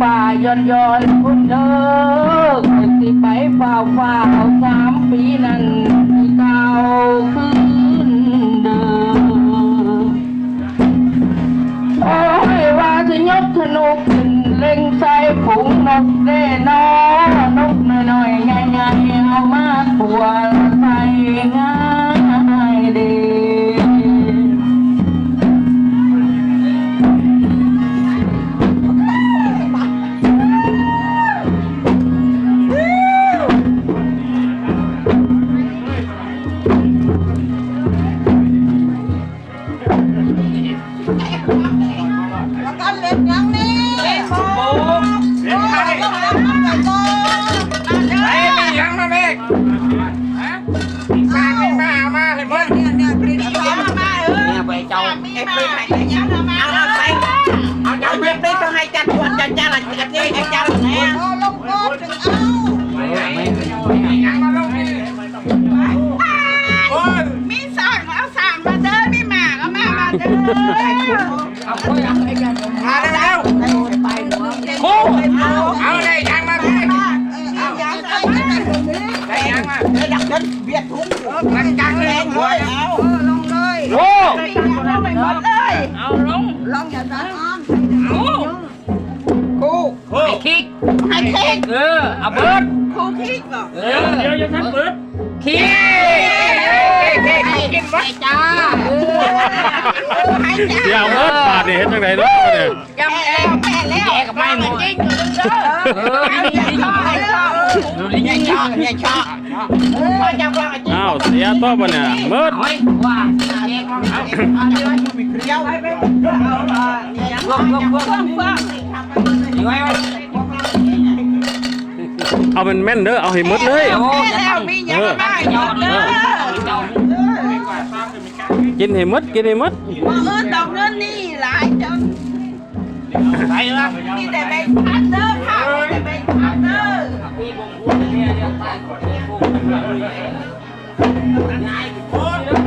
ป่าย้อนย้อนคุณเด้อสิไปเฝ้าเฝ้าสามปีนั้นที่เก่าคืนเดิมโอ้ยว่าจะยกธนูขึ้นเล็งใส่ผงนกเด้นอนกน้อยๆใหญ่ๆเอามาขัวใส่งา มาลงนี่โอ้ยมีสั่งเอาสั่งมาเด้อมีหมาก็มามาเด้อเอาคุยอะไรกันมาแล้วไปหัวครูเอาเลยยังมาลงเอามาได้ยังมาเดี๋ยวดักจนเบียดถุงมันจังเลยเอาลงเลยโอ้ไปยังไปหมดเลยเอาลงลงอย่าดัน ให้เค้กเออเอาเบิร์ดครูคิกบอกเออเดี๋ยวจะทันเบิร์ดคิกเค้กกินวะไอ้จ้าให้จ้าเดี๋ยวเบิดบาทนี่เฮ็ดจังไดเนาะเนี่ยยังแล้วแม่แล้วแกกับไม่หมดจริงเออไม่ได้ยินให้ชอบดูดิยังชอบยังชอบพอจะฟังจริงอ้าวเสียตัวบ่เนี่ยเบิดเฮ้ยว่าแกกับไม่เดียวไปไปเอาอย่างเพิ่มเพิ่มเพิ่มเพิ่มเพิ่มอยู่ไว้ไว้ เอาเป็นแม่นเด้อเอาให้หมดเลยแม่แล้วมีอย่างไรยอดเลยกินให้หมดกินให้หมดเงินดอกเงินนี่หลายจนไปละมีแต่ใบพันเด้อค่ะมีแต่ใบพันเด้อโอ้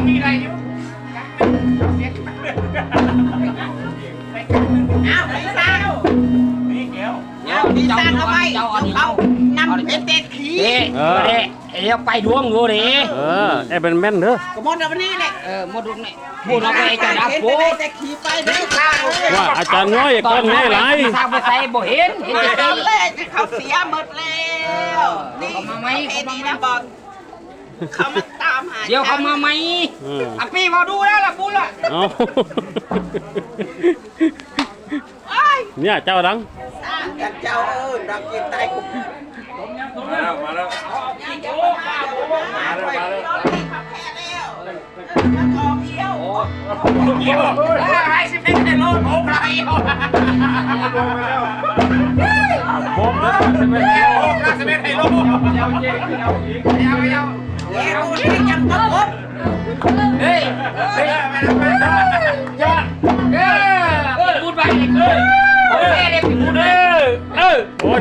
มีอะไรอยู่เอาไปสร้างนี่เกี้ยวเอาไปสร้างเอา เต็ดขี้เอ๊ะเอ๊ะเอ๊ะไปดวงดูดิเออไอ้เป็นแม่นเด้อก็หมดวันนี้แหละเออหมดดวงนี่พูดเราไปจะดับพูพูดดแต่ขี้ไปเด้อข้าวว่าอาจารย์น้อยก้อนใหญ่หลายสร้างไปใส่บ่เห็นเห็นตแต่อนตีแรกเขาเสียหมดแล้วนี่เอ็นี่นะบอลเขามาตามหาเดี๋ยวเขามาไหมเอออะพี่มาดูแล้วล่ะพูดละเอาเอ้ยเนี่ยเจ้าดังสร้างกันเจ้าเอิญรักกินตายคุก มาแล้ว มาแล้วยังจะมาหาอยู่มาหาไปรถที่ขับแพ้แล้วมาทองเอี้ยวเกี้ยวอะไรสิพี่ในโลกโอ้ไรเอาผมเด้อโอ้รักสมัยไทยโลกยาวเจ๊ยาวอีกยาวยาวเอี้ยวนี่ยังตะกบเฮ้ยเฮ้ย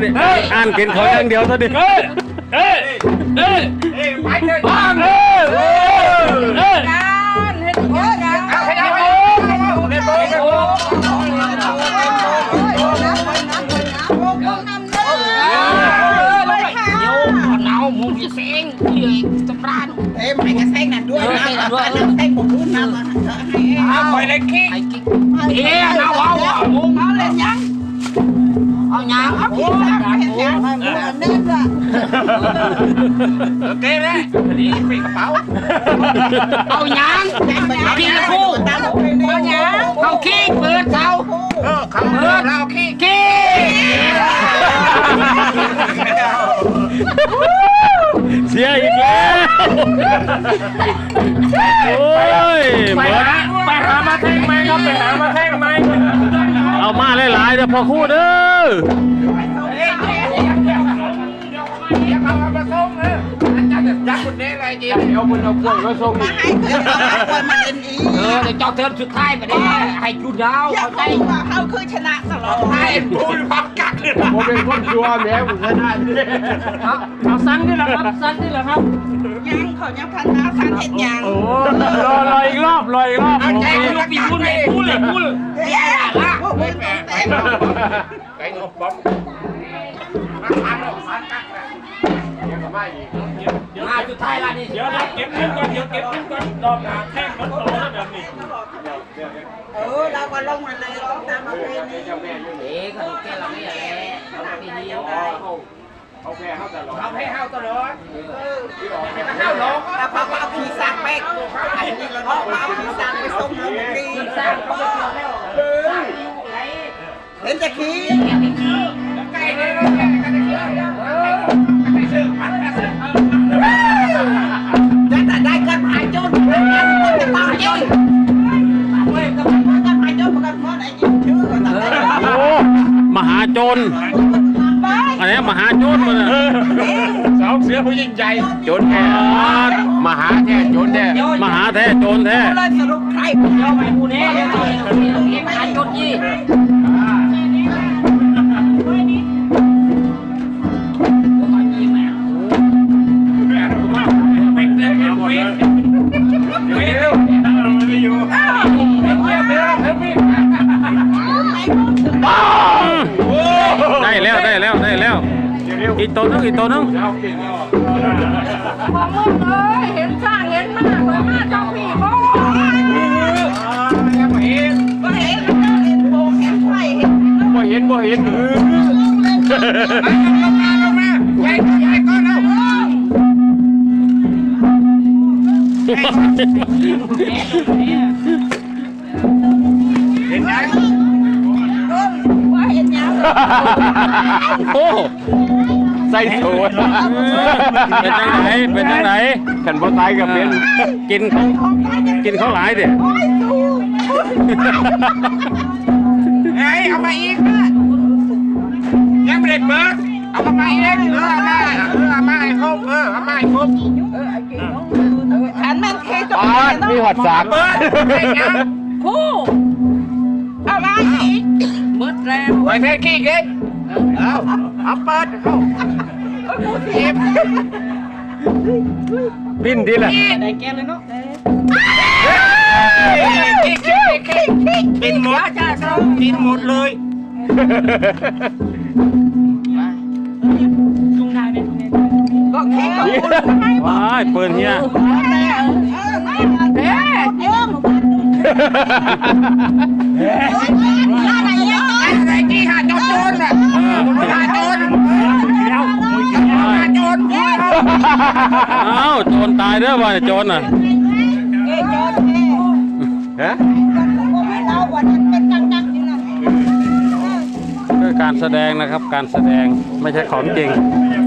นี่อ่านเกินเขาอย่างเดียวซะดิเออเออเออเฮ้ยไปเลยบ้างเออเออเออการเห็นเยอะนะเอาไปเอาไปเล่นโบเล่นโบเดี๋ยวหนาวมุงจะเซ็งเหนื่อยสำราญเอ้ยไม่กระเซ็งนั่นด้วยนะเซ็งผมรู้นะมาให้เอาไปเลยขี้ไอ้กิ๊กเอ๊ะหนาวเอาเอามุงเอาเลยยัง เอาหยางเอาพี่ขี้สาวเห็นยังมันเน้นละโอเคเลยนี่ปีกระเป๋าเอาหยางพี่ละคู่เอายังเอาขี้เปิดเสาเออคำเบิร์ดเราขี้ขี้เสียอีกแล้วโอ้ยไปเบิดหาไปหามาแท่งไหมครับไปหามาแท่งไหมเอามาหลายๆเด้อพ่อครู่เด้อเดี๋ยวเอามาส่งเออจัดจัดคนนี้เลยจีเอาคนเอาคนมาส่งมาให้เกิดเอาคนมาเล่นอีเออเดี๋ยวเจ้าเทิร์นสุดท้ายไปได้ให้จุดดาวอยาเข้ากใจรู้ว่าเขาคือชนะตลอดไอ้พูดพักกัดเลยนะโอ้ ผมเป็นคนชัวร์แม่ผมชนะดิเอาเอาสั้นนี่แหละครับสั้นนี่แหละครับยังเขายังพันนาพันเห็ดยังโอ้รอรออีกรอบรออีกรอบเอาโอใจเคลูกปีพูดเลยพูดเลยพูดเลยเฮ้ยละพวกมึงเต้นไก่งบป๊อปมาทานแล้วทานกักแล้วเดี๋ยวก็มาอีกมาสุดท้ายละนี่เดี๋ยวเราเก็บเงินก่อนเดี๋ยวเก็บเงินก่อนดอกหนาแท่งมันโตแล้วแบบนี้เออเราก็ลงมาเลยร้องตามประเพณีเจ้าแม่อยู่นี่เอ๊ะก็แกเราเนี่ยแหละ ปีนี้เขาเขาแพ้เขาตลอดเอาแพ้เฮาตลอดเออเข้าหลอกแล้วเขาก็เอาผีสร้างแป้งไอ้นี่เราเอาเอาผีสร้างไปส่งลงดีสร้างเขาเออเห็นจะขี้ ไปอันนี้มหาโจรมันน่ะสองเสือผู้ยิ่งใหญ่โจรแท้มหาแท้โจรแท้มหาแท้โจรแท้เลยสรุปใครเดี๋ยวไปผู้นี้เดี๋ยวเองการจดยี่ กตัวนึงอีกตัวนึงเอาเก่งแล้วของมึงเลยเห็นสร้างเห็นมากเลยมากเจ้าพี่โบ้ยังไม่เห็นก็เห็นเห็นโบเห็นไฟเห็นบ่เห็นบ่เห็นลงมาลงมาใหญ่ใหญ่ก็แล้วเห็นยังว่าเห็นยังโอ้ ใส่โถดเป็นจังไหนเป็นจังไหนขันบ่ตายกับเป็นกินเขากินเขาหลายเด็โอ้ยสู้เฮ้ยเอามาอีกยังไม่ได้เปิดเอามาอีกเออเอามาเออเอามาให้ครบเออเอามาให้ครบอันนั้นเคยจบมีหอดสามเปิดให้ยังคู่เอามาอีกหมดแล้วไปแค่ขี้เก๊กเอาเอาเปิดเข้า เก็บปิ้นดีแหละได้แกเลยเนาะขี้ขี้ขี้ขี้กินหมดกินหมดเลยลุงได้ไหมก็เคยกับคุณว้ายเปิดเฮียเอ๊ะเอ๊ะไอ้ที่หาจนจนน่ะหาจ อ้าวโจรตายเด้อว่าโจรน่ะฮะคือการแสดงนะครับการแสดงไม่ใช่ของจริงเ